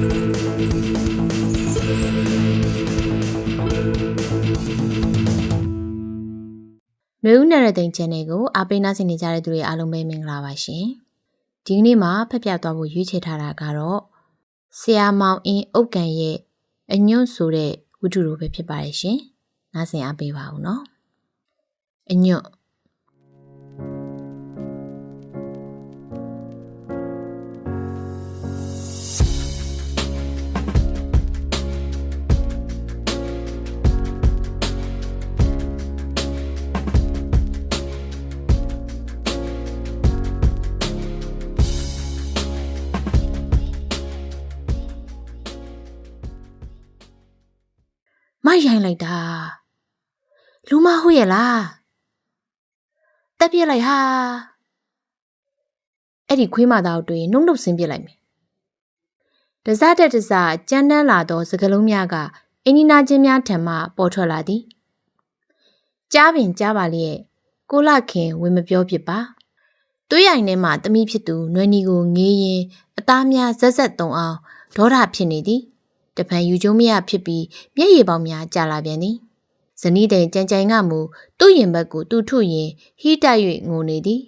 နွေဦးနယ်ရတဲ့ channel ကိုအားပေးနားဆင်နေကြတဲ့သူတွေအားလုံးပဲမင်္ဂလာပါရှင်။ဒီကနေ့မှာဖက်ပြသွားဖို့ရွေးချယ်ထားတာကတော့ဆရာမောင်အင်းအုတ်ကန်ရဲ့အညွန့်ဆိုတဲ့ဝတ္ထုလိုပဲဖြစ်ပါတယ်ရှင်။နားဆင်အားပေးပါဦးနော်။အညွန့် မိုက်ရိုင်းလိုက်တာလူမဟုတ်ရဲ့လားတက်ပြစ်လိုက်ဟာအဲ့ဒီခွေးမသားတို့နှုတ်နှုတ်ဆင်းပြစ်လိုက်မယ်တစားတဲ့တစားကြမ်းတမ်းလာသောစကလုံးများကအင်းနီနာချင်းများထံမှပေါ်ထွက်လာသည်ကြားပင်ကြားပါလေကိုလခင်ဝင်မပြောဖြစ်ပါသွေးရိုင်ထဲမှတမိဖြစ်သူနွယ်နီကိုငေးရင်အသားများဇက်ဇက်တုံအောင်ဒေါသဖြစ်နေသည် တဖန်ယူကျုံမရဖြစ်ပြီးမျက်ရည်ပေါင်းများကျလာပြန်သည်ဇနီးတဲ့ကြံကြိုင်ကမူသူ့ရင်ဘက်ကိုသူ့ထုရင်ဟီးတက်၍ငိုနေသည်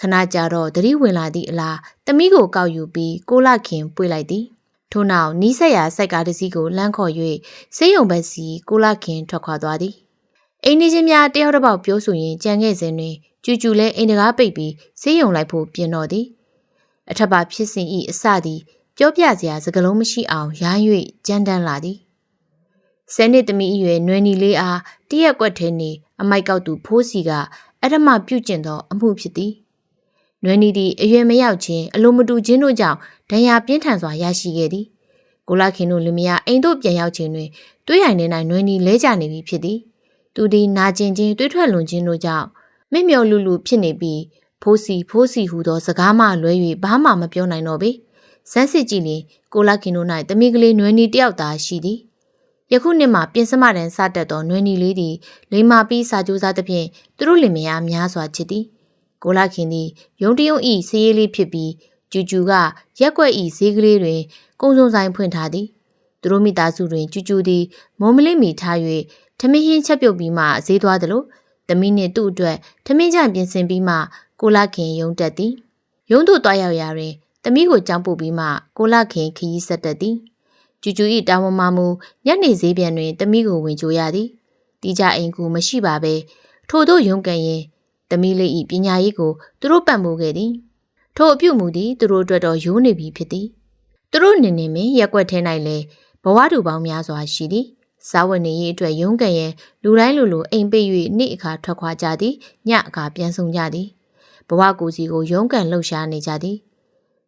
ခဏကြာတော့သတိဝင်လာသည့်အလားတမိကိုကောက်ယူပြီးကိုလခင်ပွေလိုက်သည်ထို့နောက်နီးဆက်ရာစိုက်ကားတစ်စီးကိုလမ်းခေါ်၍ဆေးရုံဘက်စီကိုလခင်ထွက်ခွာသွားသည်အိမ်နေချင်းများတယောက်တစ်ပေါက်ပြောဆိုရင်ကြံခဲ့စဉ်တွင်ကျူကျူလဲအိမ်တကားပိတ်ပြီးဆေးရုံလိုက်ဖို့ပြင်တော်သည်အထက်ပါဖြစ်စဉ်ဤအစသည် ပြောပြစရာစကားလုံးမရှိအောင်ရိုင်း၍ကြမ်းတမ်းလာသည်ဆယ်နှစ်သမီးအရွယ်နွယ်နီလေးအားတရက်ကွက်ထဲနေအမိုက်ကောက်သူဖိုးစီကအဓမ္မပြုကျင့်သောအမှုဖြစ်သည်နွယ်နီသည်အရွယ်မရောက်ခြင်းအလိုမတူခြင်းတို့ကြောင့်ဒဏ်ရာပြင်းထန်စွာရရှိခဲ့သည်ကိုလာခင်တို့လူမယားအိမ်သို့ပြန်ရောက်ခြင်းတွင်တွေးရိုင်နေ၌နွယ်နီလဲကျနေပြီဖြစ်သည်သူသည်နာကျင်ခြင်းတွေးထွက်လွန်ခြင်းတို့ကြောင့်မင့်မြော်လူလူဖြစ်နေပြီးဖိုးစီဖိုးစီဟူသောစကားမှလွဲ၍ဘာမှမပြောနိုင်တော့ပေ။ ဇန်းစစ်ကြည့်ရင်ကိုလာခင်တို့၌တမိကလေးနွယ်နီတယောက်သာရှိသည်ယခုနှစ်မှာပြင်စမတန်စတက်သောနွယ်နီလေးသည်လိမ္မာပြီးစာကြိုးစားသဖြင့်သူတို့လင်မယားများစွာချစ်သည်ကိုလာခင်သည်ယုံတယုံဤဆေးရည်လေးဖြစ်ပြီးကျူကျူကရက်ွက်ဤဈေးကလေးတွင်ကုံစုံဆိုင်ဖွင့်ထားသည်သူတို့မိသားစုတွင်ကျူကျူသည်မုံမလေးမီထား၍ထမင်းဟင်းချက်ပြုတ်ပြီးမှဈေးသွားသလိုတမီးနှင့်သူ့အတွက်ထမင်းကြပြင်ဆင်ပြီးမှကိုလာခင်ယုံတက်သည်ယုံတို့တွားရောက်ရာတွင် သမီးကိုကြောင်းပို့ပြီးမှကိုလခင်ခရီးဆက်တက်သည်ကျူကျူ၏တာဝန်မှမူညနေဈေးပြန်တွင်သမီးကိုဝင်ကြိုရသည်တီကြအိမ်ကူမရှိပါပဲထို့သောရုံးကန်ရင်သမီးလေး၏ပညာရေးကိုသူတို့ပံ့ပိုးခဲ့သည်ထို့အပြုမူသည်သူတို့အတွက်တော့ရိုးနေပြီဖြစ်သည်သူတို့နေနေမင်းရက်ွက်ထဲ၌လည်းဘဝတူပေါင်းများစွာရှိသည်စားဝတ်နေရေးအတွက်ရုံးကန်ရင်လူတိုင်းလူလူအိမ်ပိတ်၍နေ့အခါထွက်ခွာကြသည်ညအခါပြန်ဆောင်ကြသည်ဘဝကိုစီကိုရုံးကန်လှုပ်ရှားနေကြသည်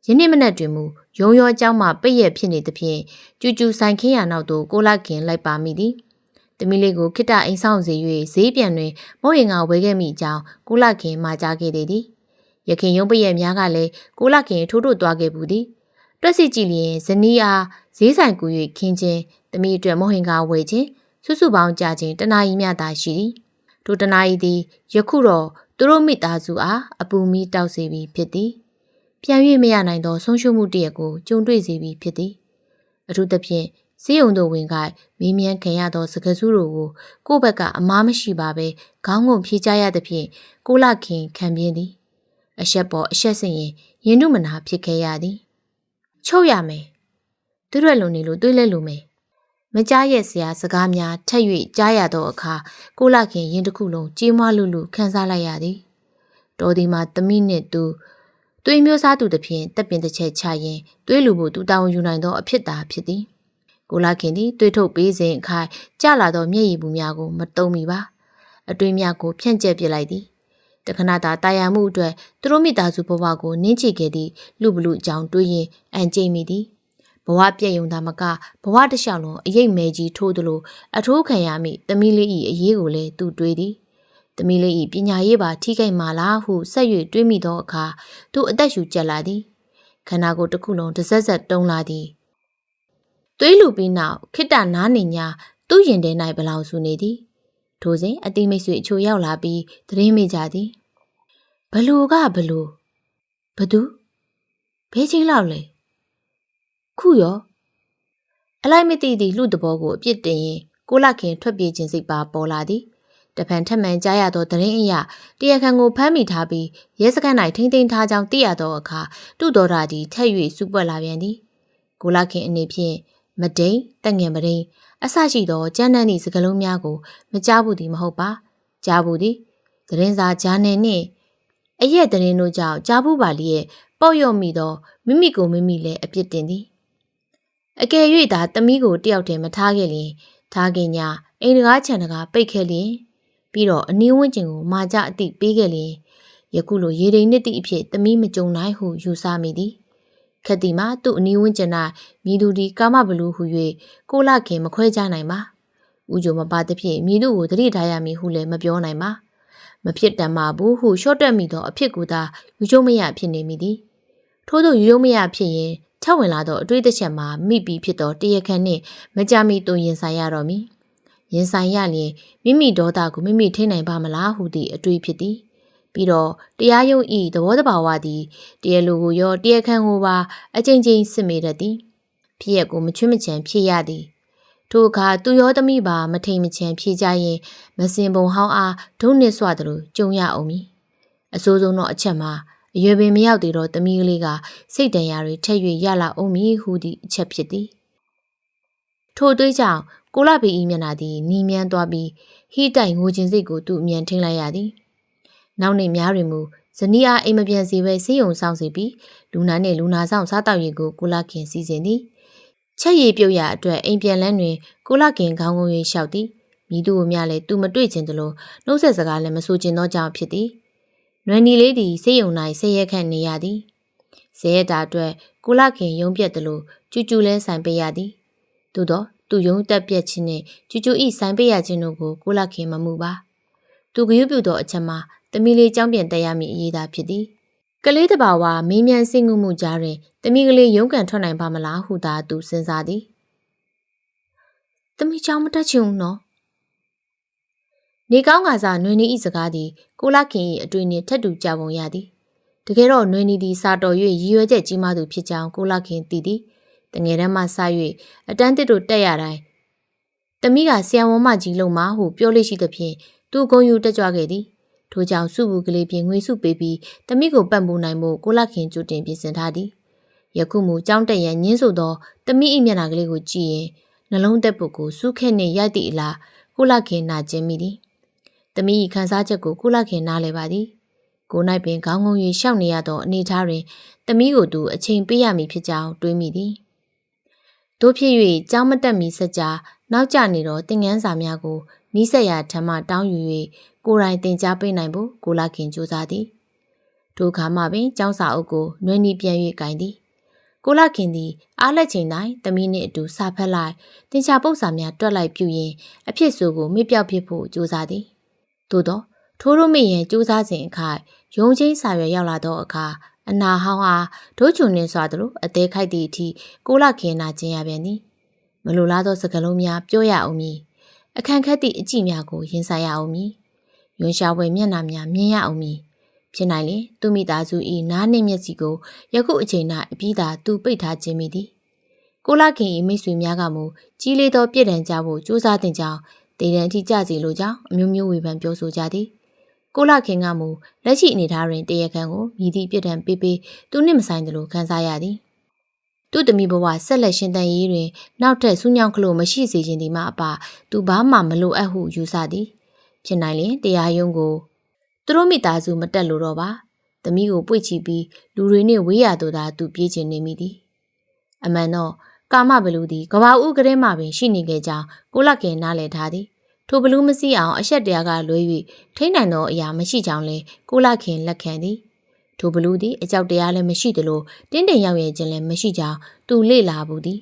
ယနေ့မနက်တွင်မူရုံရောအเจ้าမှပိတ်ရက်ဖြစ်နေသဖြင့်ကျူကျူဆိုင်ခင်းရနောက်သို့ကိုလာခင်လိုက်ပါမိသည်တမီလေးကိုခိတအိမ်ဆောင်စေ၍ဈေးပြန်တွင်မောရင်ကဝဲခဲ့မိကြောင်းကိုလာခင်မှာကြားခဲ့သည်သည်ရခင်ရုံးပရက်များကလည်းကိုလာခင်ထိုးထိုးသွားခဲ့ဘူးသည်တွက်စီကြည့်လျင်ဇနီးအားဈေးဆိုင်ကူ၍ခင်းခြင်းတမီအတွက်မောဟင်ကဝဲခြင်းစုစုပေါင်းကြခြင်းတနာရီမြသာရှိသည်ထိုတနာရီသည်ယခုတော့သူတို့မိသားစုအားအပူမီတောက်စေပြီဖြစ်သည် ပြန်၍မရနိုင်သောဆုံးရှုံးမှုတရက်ကိုကြုံတွေ့စေပြီးဖြစ်သည်အထူးသဖြင့်စေယုံတို့ဝင်ကမင်းမြန်းခံရသောစကားစုတို့ကိုကိုယ့်ဘက်ကအမားမရှိပါဘဲခေါင်းငုံဖြေချရသဖြင့်ကိုလခင်ခံပြင်းသည်အဆက်ပေါ်အဆက်စင်ရင်ရင်တို့မနာဖြစ်ခဲ့ရသည်ချုပ်ရမယ်သူရွက်လုံနေလို့တွေးလဲလို့မယ်မကြားရဲ့စရာစကားများထက်၍ကြားရသောအခါကိုလခင်ရင်တစ်ခုလုံးကြေးမွားလူလူခန်းစားလိုက်ရသည်တော်ဒီမှာတမိနှင့်သူ သွေးမျိုးစားသူတစ်ဖြင့်တက်ပင်တစ်ချက်ချရင်သွေးလူမှုသူတာဝန်ယူနိုင်သောအဖြစ်သာဖြစ်သည်ကိုလာခင်သည်သွေးထုတ်ပေးစဉ်အခိုင်ကြလာသောမျက်ရည်ဘူးများကိုမတုံးမိပါအတွင်းများကိုဖြန့်ကျက်ပစ်လိုက်သည်တခဏတာတာယာမှုအတွက်သူတို့မိသားစုဘဝကိုနင်းချခဲ့သည့်လူဘလူအကြောင်းတွေးရင်အန်ကျိမိသည်ဘဝပြည့်ယုံသားမကဘဝတစ်လျှောက်လုံးအရေးမဲကြီးထိုးသလိုအထိုးခံရမိတမီးလေး၏အရေးကိုလည်းသူတွေးသည် သမီးလေး၏ပညာရေးပါထိခိုက်မှာလားဟုဆက်၍တွေးမိသောအခါသူအသက်ရှူကျက်လာသည်ခန္ဓာကိုယ်တစ်ခုလုံးတစ်ဆက်ဆက်တုံးလာသည်သွေးလူပြီးနောက်ခိတ္တနားနေညာသူ့ရင်ထဲ၌ဘလောင်ဆူနေသည်ထိုစဉ်အတိမိတ်ဆွေအချို့ရောက်လာပြီးသတင်းမိကြသည်ဘလူကဘလူဘသူဘဲချင်းလောက်လဲခုရောအလိုက်မသိသည့်လူတဘောကိုအပြစ်တင်ရင်ကိုလခင်ထွက်ပြေးခြင်းစိတ်ပါပေါ်လာသည် တဖန်ထက်မှန်ကြားရသောသတင်းအရတရားခံကိုဖမ်းမိထားပြီးရဲစခန်း၌ထိန်းသိမ်းထားကြောင်းသိရသောအခါသူ့တော်တာသည်ထက်၍စူပွက်လာပြန်သည်ကိုလခင်အနေဖြင့်မဒိန်တက်ငင်ပဒိန်အဆရှိသောကျန်းတန်းသည့်စကလုံးများကိုမကြားဘူးသည်မဟုတ်ပါကြားဘူးသည်သတင်းစာဂျာနယ်နှင့်အရက်သတင်းတို့ကြောင့်ကြားဘူးပါလျက်ပေါ့ရော့မိသောမိမိကိုမိမိလည်းအပြစ်တင်သည်အကယ်၍သာတမီးကိုတယောက်တည်းမထားခဲ့လျင်ထားခင်ညာအိမ်တကားခြံတကားပိတ်ခဲ့လျင် ပြီးတော့အနည်းဝန်းကျင်ကိုမာကြအတိပေးခဲ့လျင်ယခုလိုရေတိန်နှစ်သည့်အဖြစ်တမီးမကြုံနိုင်ဟုယူဆမိသည်ခက်တီမှာသူ့အနည်းဝန်းကျင်၌မိသူဒီကာမဘလူးဟု၍ကိုလခင်မခွဲကြနိုင်ပါဥကြုံမပါသဖြင့်မိသူကိုတတိထားရမည်ဟုလည်းမပြောနိုင်ပါမဖြစ်တမ်းပါဘူးဟုရှော့တက်မိသောအဖြစ်ကိုသာယူချုံမရဖြစ်နေမိသည်ထို့သောယူချုံမရဖြစ်ရင်ထက်ဝင်လာသောအတွေ့အချက်မှာမိပြီးဖြစ်သောတရခန့်နှင့်မကြမီတူရင်ဆိုင်ရတော့မည် ရင်ဆိုင်ရလျင်မိမိဒေါသကိုမိမိထိနိုင်ပါမလားဟုသည့်အတွေ့ဖြစ်သည်ပြီးတော့တရားရုံးဤသဘောတဘာဝသည်တရားလူကိုရောတရားခံကိုပါအချိန်ချင်းစစ်မေတတ်သည်ဖြစ်ရက်ကိုမချွတ်မချံဖြစ်ရသည်ထိုအခါသူရောသမီးပါမထိန်မချံဖြေကြရင်မစင်ပုံဟောင်းအားဒုံနှစ်ဆွသလိုကြုံရအောင်မည်အဆိုးဆုံးသောအချက်မှာအရွယ်ပင်မရောက်သေးတော့သမီးကလေးကစိတ်တန်ရာတွေထက်၍ရလာအောင်မည်ဟုသည့်အချက်ဖြစ်သည်ထို့သွေးကြောင့် ကိုလာပီဤမျက်နှာသည်နီးမြန်းသွားပြီးဟိတိုင်ငိုခြင်းစိတ်ကိုသူအမြန်ထိန်လိုက်ရသည်နောက်နေ့များတွင်မူဇနီးအားအိမ်မပြန်စီပဲစေးုံဆောင်စီပြီးလူနာနှင့်လူနာဆောင်စားတောက်ရည်ကိုကိုလာခင်စီစဉ်သည်ချက်ရည်ပြုတ်ရအတွက်အိမ်ပြန်လန်းတွင်ကိုလာခင်ခေါင်းငုံ၍လျှောက်သည်မိသူ့အမြလည်းသူမတွေ့ခြင်းတလို့နှုတ်ဆက်စကားလည်းမဆိုခြင်းသောကြောင့်ဖြစ်သည်နွယ်နီလေးသည်စေးုံ၌ဆေးရဲခန့်နေရသည်ဆေးရတာအတွက်ကိုလာခင်ရုံပြက်တယ်လို့ကျူကျူလဲဆိုင်ပေးရသည်သို့တော့ သူယုံတက်ပြက်ခြင်းနဲ့ကျူကျူဤဆိုင်ပေးရခြင်းတို့ကိုကိုလာခင်မမှုပါသူကယူပြသောအချက်မှာတမီလေးကြောင်းပြန်တက်ရမည့်အရေးသာဖြစ်သည်ကလေးတဘာဝမင်းမြန်စင်ငုမှုကြားတွင်တမီကလေးရုန်းကန်ထွက်နိုင်ပါမလားဟုသာသူစဉ်းစားသည်တမီချောင်းမတက်ချင်ဘူးနော်နေကောင်းကစားနွေနီဤစကားသည်ကိုလခင်၏အတွေ့နှင့်ထက်တူကြပုံရသည်တကယ်တော့နွေနီသည်စာတော်၍ရည်ရွယ်ချက်ကြီးမားသူဖြစ်ကြောင်းကိုလခင်သိသည် တငယ်တန်းမှစ၍အတန်းတစ်တို့တက်ရတိုင်းတမိကဆီယံဝန်းမကြီးလုံးမဟုပြောလို့ရှိသဖြင့်သူဂုံယူတက်ကြွခဲ့သည်ထို့ကြောင့်စုဘူးကလေးပြင်ငွေစုပေးပြီးတမိကိုပတ်မှုနိုင်မှုကိုလခင်ကြိုတင်ပြင်ဆင်ထားသည်ယခုမူကြောင်းတက်ရန်ညင်းဆိုသောတမိ၏မျက်နှာကလေးကိုကြည့်ရင်နှလုံးသက်ပုတ်ကိုစုခဲနှင့်ရိုက်သည့်အလားကိုလခင်နာကျင်မိသည်တမိ၏ခံစားချက်ကိုကိုလခင်နားလဲပါသည်ကို၌ပင်ခေါင်းငုံ၍ရှောက်နေရသောအနေအထားတွင်တမိကိုသူအချိန်ပေးရမည်ဖြစ်ကြောင်းတွေးမိသည် တို့ဖြစ်၍ကြောင်းမတက်မီစကြနောက်ကျနေသောသင်ငန်းစာများကိုမိဆက်ရထမတောင်းယူ၍ကိုယ်တိုင်တင် जा ပေးနိုင်ဖို့ကိုလာခင်ကြိုးစားသည်ထိုအခါမှပင်ကျောင်းစာအုပ်ကိုနွေနီပြန်၍ကင်သည်ကိုလာခင်သည်အားလက်ချိန်တိုင်းသမီးနှင့်အတူစာဖတ်လိုက်တင်ချပုတ်စာများတွက်လိုက်ပြုရင်အဖြစ်ဆိုကိုမေ့ပြောက်ဖြစ်ဖို့ကြိုးစားသည်သို့သောထိုးရုံမိရင်ကြိုးစားစဉ်အခါရုံချင်းစာရွက်ရောက်လာသောအခါ အနာဟောင်းအားဒိုးချွန်နေစွာသလိုအသေးခိုက်သည့်အထိကိုလာခင်နာကျင်ရပြန်သည်မလိုလားသောစကားလုံးများပြောရအောင်မည်အခန့်ခက်သည့်အကြည့်များကိုရင်ဆိုင်ရအောင်မည်ရွန်ရှာဝဲမျက်နှာများမြင်ရအောင်မည်ဖြစ်နိုင်လေသူမိသားစု၏နားနှင့်မျက်စီကိုယခုအချိန်၌အပြီးသာသူပိတ်ထားခြင်းမိသည်ကိုလာခင်၏မိတ်ဆွေများကမူကြီးလေးသောပြစ်ဒဏ်ကြဖို့ကြိုးစားတင်ကြောင်းတေတံအထိကြစီလိုကြောင်းအမျိုးမျိုးဝေဖန်ပြောဆိုကြသည် ကိုလာခင်ကမူလက်ရှိအနေထားတွင်တရခန့်ကိုမြည်သည့်ပြစ်ဒဏ်ပေးပေးသူနှင့်မဆိုင်သလိုခံစားရသည်သူ့သမီးဘဝဆက်လက်ရှင်သန်ရေးတွင်နောက်ထပ်ဆူးညောင်းကလို့မရှိစေခြင်းဒီမှအပသူဘာမှမလိုအပ်ဟုယူဆသည်ဖြစ်နိုင်ရင်တရားရုံးကိုသူတို့မိသားစုမတက်လို့တော့ပါသမီးကိုပွေ့ချပြီးလူတွေနဲ့ဝေးရတော့သာသူပြေးချင်နေမိသည်အမှန်တော့ကာမဘလူသည်ကဘာဦးကလေးမှပင်ရှိနေခဲ့ကြောင်းကိုလက်ကင်နားလည်ထားသည် ထိုဘလူးမစီအောင်အဆက်တရားကလွဲ၍ထိနိုင်သောအရာမရှိကြောင်းလဲကိုလခင်လက်ခံသည်ထိုဘလူးသည်အကြောက်တရားလည်းမရှိသလိုတင်းတင်ရောက်ရဲ့ခြင်းလည်းမရှိကြောင်းသူလေ့လာဘူးသည်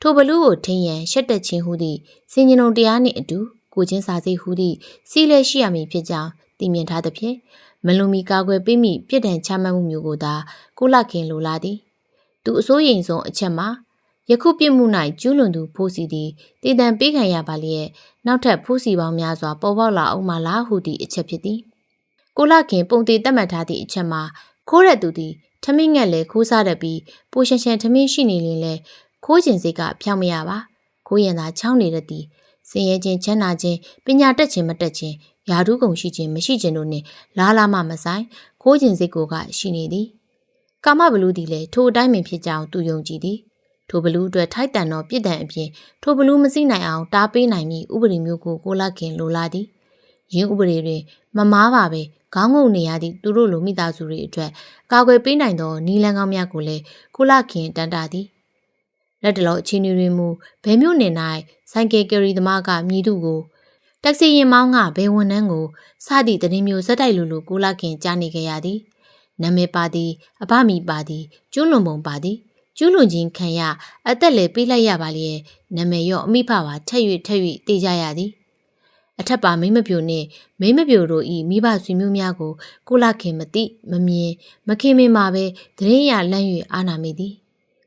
ထိုဘလူးကိုထိန်ရန်ရှက်တက်ခြင်းဟူသည့်စင်ကြုံတရားနှင့်အတူကိုချင်းစာစိတ်ဟူသည့်စီးလဲရှိရမည်ဖြစ်ကြောင်းသိမြင်ထားသဖြင့်မလုံမီကာကွယ်ပေးမိပြစ်ဒဏ်ချမှတ်မှုမျိုးကိုသာကိုလခင်လိုလာသည်သူအစိုးရိမ်ဆုံးအချက်မှာ ယခုပြစ်မှု၌ကျူးလွန်သူဖိုးစီသည်တည်တံပေးခံရပါလျက်နောက်ထပ်ဖိုးစီပေါင်းများစွာပေါ်ပေါက်လာအောင်မလားဟုသည့်အချက်ဖြစ်သည်ကိုလခင်ပုံသေးတတ်မှတ်ထားသည့်အချက်မှာခိုးတဲ့သူသည်ထမင်းငက်လည်းခိုးစားတတ်ပြီးပိုရှန်ရှန်ထမင်းရှိနေရင်လည်းခိုးကျင်စိတ်ကဖြောင်းမရပါခိုးရင်သာချောင်းနေတဲ့သည်စင်ရဲခြင်းချမ်းသာခြင်းပညာတက်ခြင်းမတက်ခြင်းယာဓုကုံရှိခြင်းမရှိခြင်းတို့နှင့်လားလားမှမဆိုင်ခိုးခြင်းစိတ်ကိုကရှိနေသည်ကာမဘလူသည်လည်းထိုအတိုင်းပင်ဖြစ်ကြောင်းသူယုံကြည်သည် ထိုဘလူအတွက်ထိုက်တန်သောပြစ်ဒဏ်အပြင်ထိုဘလူမစိနိုင်အောင်တားပေးနိုင်မည့်ဥပဒေမျိုးကိုကိုလာခင်လိုလားသည်ယင်းဥပဒေတွင်မမားပါပဲခေါင်းငုံနေရသည့်သူတို့လိုမိသားစုတွေအတွက်ကာကွယ်ပေးနိုင်သောနီလန်းကောင်းများကိုလည်းကိုလာခင်တန်တာသည်လက်တလောအချင်းတွေမူဘဲမျိုးနေ၌ဆိုင်ကယ်ကယ်ရီသမားကမြည်သူကိုတက်ဆီရင်မောင်းကဘဲဝန်နှန်းကိုစသည့်တရင်မျိုးဇက်တိုက်လူလူကိုလာခင်ကြားနေကြရသည်နာမည်ပါသည်အဘမီပါသည်ကျွလွန်ပုံပါသည် ကျွလွန်ချင်းခံရအသက်လည်းပေးလိုက်ရပါလေနာမည်ရောအမိဖပါထက်၍ထက်၍တေးကြရသည်အထက်ပါမိမပြိုနှင့်မိမပြိုတို့ဤမိဘဆွေမျိုးများကိုကိုလာခင်မသိမမြင်မခင်မင်မှာပဲတရင်ရလန့်၍အာနာမိသည်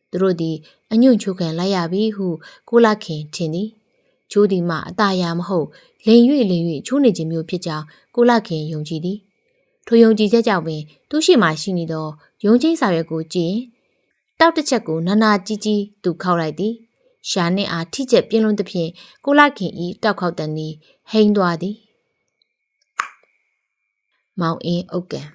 သူတို့သည်အညွန့်ချိုးခံလိုက်ရပြီဟုကိုလာခင်ထင်သည်ချိုးသည်မှအตาရမဟုတ်လိန်၍လိန်၍ချိုးနေခြင်းမျိုးဖြစ်ကြောင်းကိုလာခင်ယုံကြည်သည်ထိုယုံကြည်ချက်ကြောင့်ပင်သူရှိမှရှိနေသောယုံချင်းစာရွက်ကိုကြည့်ရင် တောက်တစ်ချက်ကိုနာနာကြီးကြီးသူခောက်လိုက်သည်ရှာနှင့်အားထိကျက်ပြင်းလွန်းသဖြင့်ကိုလာခင်ဤတောက်ခောက်တန်သည်ဟိန်သွားသည်မောင်အင်းဥတ်ကန်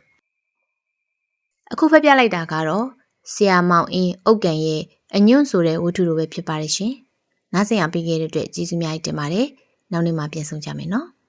အခုဖက်ပြလိုက်တာကတော့ဆရာမောင်အင်းဥတ်ကန်ရဲ့အညွန့်ဆိုတဲ့ဝတ္ထုလိုပဲဖြစ်ပါတယ်ရှင်။နားဆင်ရပေးခဲ့တဲ့အတွက်ကျေးဇူးများတင်ပါတယ်။နောက်နေ့မှပြန်ဆောင်ကြမယ်နော်။